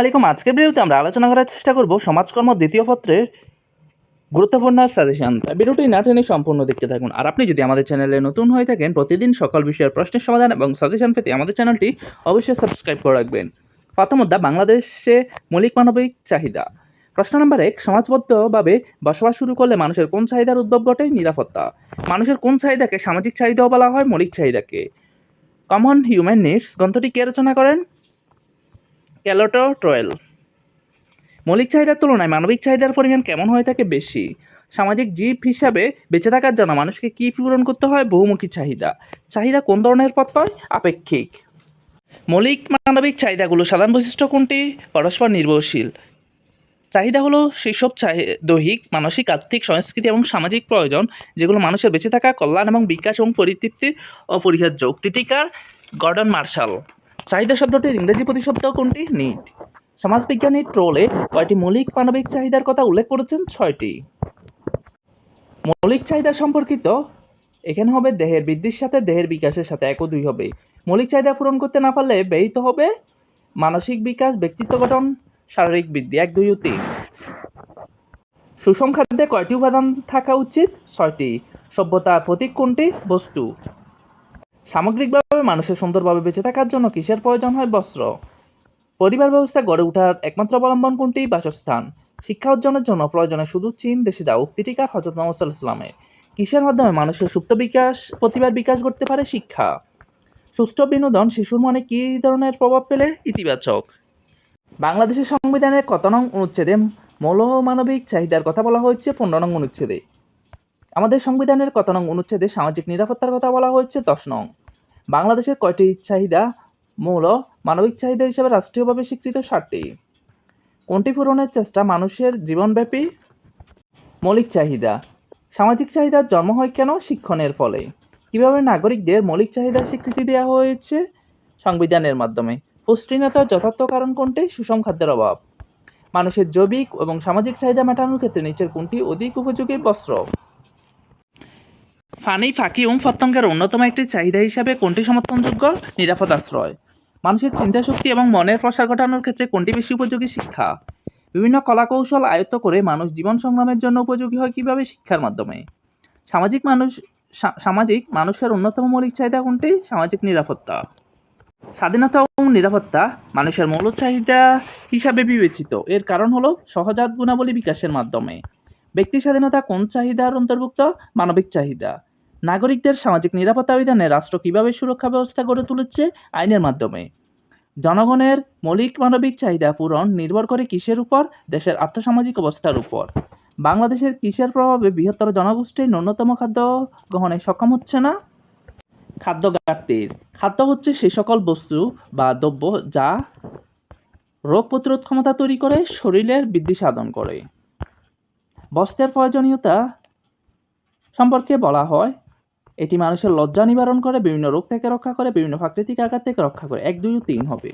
আলাইকুম। আজকের ভিডিওতে আমরা আলোচনা করার চেষ্টা করব সমাজকর্ম দ্বিতীয় পত্রের গুরুত্বপূর্ণ সাজেশন ভিডিওটি না টেনে সম্পূর্ণ দেখতে থাকুন। আর আপনি যদি আমাদের চ্যানেলে নতুন হয়ে থাকেন, প্রতিদিন সকল বিষয়ের প্রশ্নের সমাধান এবং সাজেশন পেতে আমাদের চ্যানেলটি অবশ্যই সাবস্ক্রাইব করে রাখবেন। প্রথম বাংলাদেশে মৌলিক মানবিক চাহিদা। প্রশ্ন নম্বর এক, সমাজবদ্ধভাবে বসবাস শুরু করলে মানুষের কোন চাহিদার উদ্ভব ঘটে? নিরাপত্তা। মানুষের কোন চাহিদাকে সামাজিক চাহিদাও বলা হয় মৌলিক চাহিদাকে? কমন হিউম্যান নিডস গ্রন্থটি কে রচনা করেন? ক্যালোটো ট্রয়েল মৌলিক চাহিদার তুলনায় মানবিক চাহিদার পরিমাণ কেমন হয়ে থাকে বেশি? সামাজিক জীব হিসাবে বেঁচে থাকার জন্য মানুষকে কী পূরণ করতে হয়? বহুমুখী চাহিদা। চাহিদা কোন ধরনের প্রত্যয় আপেক্ষিক। মৌলিক মানবিক চাহিদাগুলো সাধারণ বৈশিষ্ট্য কোনটি? পরস্পর নির্ভরশীল। চাহিদা হলো সেসব চাহি, দৈহিক, মানসিক আর্থিক সংস্কৃতি এবং সামাজিক প্রয়োজন যেগুলো মানুষের বেঁচে থাকা, কল্যাণ এবং বিকাশ এবং পরিতৃপ্তির অপরিহার্য উক্তিটিকার গর্ডন মার্শাল। চাহিদা শব্দটির ইংরেজি প্রতিশব্দ কোনটি? নিট। সমাজবিজ্ঞানী ট্রোলে কয়টি মৌলিক মানবিক চাহিদার কথা উল্লেখ করেছেন? ছয়টি। মৌলিক চাহিদা সম্পর্কিত, এখানে হবে দেহের বৃদ্ধির সাথে দেহের বিকাশের সাথে এক ও দুই হবে। মৌলিক চাহিদা পূরণ করতে না পারলে ব্যয়িত হবে মানসিক বিকাশ, ব্যক্তিত্ব গঠন, শারীরিক বৃদ্ধি এক দুই ও তিন কয়টি উপাদান থাকা উচিত? ছয়টি। সভ্যতার প্রতীক কোনটি? বস্তু। সামগ্রিকভাবে মানুষের সুন্দরভাবে বেঁচে থাকার জন্য কিসের প্রয়োজন হয় বস্ত্র? পরিবার ব্যবস্থা গড়ে ওঠার একমাত্র অবলম্বন কোনটি? বাসস্থান। শিক্ষা অর্জনের জন্য প্রয়োজনে শুধু চীন, দেশে যাও উক্তিটিকার হজরত মোহাম্মদ ইসলামের কিসের মাধ্যমে মানুষের সুপ্ত বিকাশ, প্রতিভার বিকাশ করতে পারে? শিক্ষা। সুস্থ বিনোদন শিশুর মনে কী ধরনের প্রভাব ফেলে? ইতিবাচক। বাংলাদেশের সংবিধানের কত নং অনুচ্ছেদে মৌলমানবিক চাহিদার কথা বলা হয়েছে? পনেরো নং অনুচ্ছেদে। আমাদের সংবিধানের কত নং অনুচ্ছেদে সামাজিক নিরাপত্তার কথা বলা হয়েছে? দশ নং। বাংলাদেশের কয়টি চাহিদা? মৌল মানবিক চাহিদা হিসেবে রাষ্ট্রীয়ভাবে স্বীকৃত ষাটটি কোনটি পূরণের চেষ্টা মানুষের জীবনব্যাপী? মৌলিক চাহিদা। সামাজিক চাহিদার জন্ম হয় কেন? শিক্ষণের ফলে। কীভাবে নাগরিকদের মৌলিক চাহিদার স্বীকৃতি দেওয়া হয়েছে? সংবিধানের মাধ্যমে। পুষ্টিহীনতার যথার্থ কারণ কোনটি? সুষম খাদ্যের অভাব। মানুষের জৈবিক এবং সামাজিক চাহিদা মেটানোর ক্ষেত্রে নিচের কোনটি অধিক উপযোগী? বস্ত্র। ফানি ফাঁকি এবং পতঙ্গের অন্যতম একটি চাহিদা হিসাবে কোনটি সমর্থনযোগ্য? নিরাপদ আশ্রয়। মানুষের চিন্তাশক্তি এবং মনের প্রসার ঘটানোর ক্ষেত্রে কোনটি বেশি উপযোগী শিক্ষা? বিভিন্ন কলাকৌশল আয়ত্ত করে মানুষ জীবন সংগ্রামের জন্য উপযোগী হয় কীভাবে শিক্ষার মাধ্যমে? সামাজিক মানুষ সামাজিক মানুষের অন্যতম মৌলিক চাহিদা কোনটি? সামাজিক নিরাপত্তা। স্বাধীনতা এবং নিরাপত্তা মানুষের মৌল চাহিদা হিসাবে বিবেচিত। এর কারণ হলো সহজাত গুণাবলী বিকাশের মাধ্যমে। ব্যক্তি স্বাধীনতা কোন চাহিদার অন্তর্ভুক্ত? মানবিক চাহিদা। নাগরিকদের সামাজিক নিরাপত্তা বিধানে রাষ্ট্র কীভাবে সুরক্ষা ব্যবস্থা গড়ে তুলেছে আইনের মাধ্যমে? জনগণের মৌলিক মানবিক চাহিদা পূরণ নির্ভর করে কিসের উপর? দেশের আর্থসামাজিক অবস্থার উপর। বাংলাদেশের কিসের প্রভাবে বৃহত্তর জনগোষ্ঠীর ন্যূনতম খাদ্য গ্রহণে সক্ষম হচ্ছে না? খাদ্য ঘাটতির। খাদ্য হচ্ছে সে সকল বস্তু বা দ্রব্য যা রোগ প্রতিরোধ ক্ষমতা তৈরি করে, শরীরের বৃদ্ধি সাধন করে। বস্ত্রের প্রয়োজনীয়তা সম্পর্কে বলা হয় এটি মানুষের লজ্জা নিবারণ করে, বিভিন্ন রোগ থেকে রক্ষা করে, বিভিন্ন প্রাকৃতিক আঘাত থেকে রক্ষা করে। এক, দুই, তিন হবে।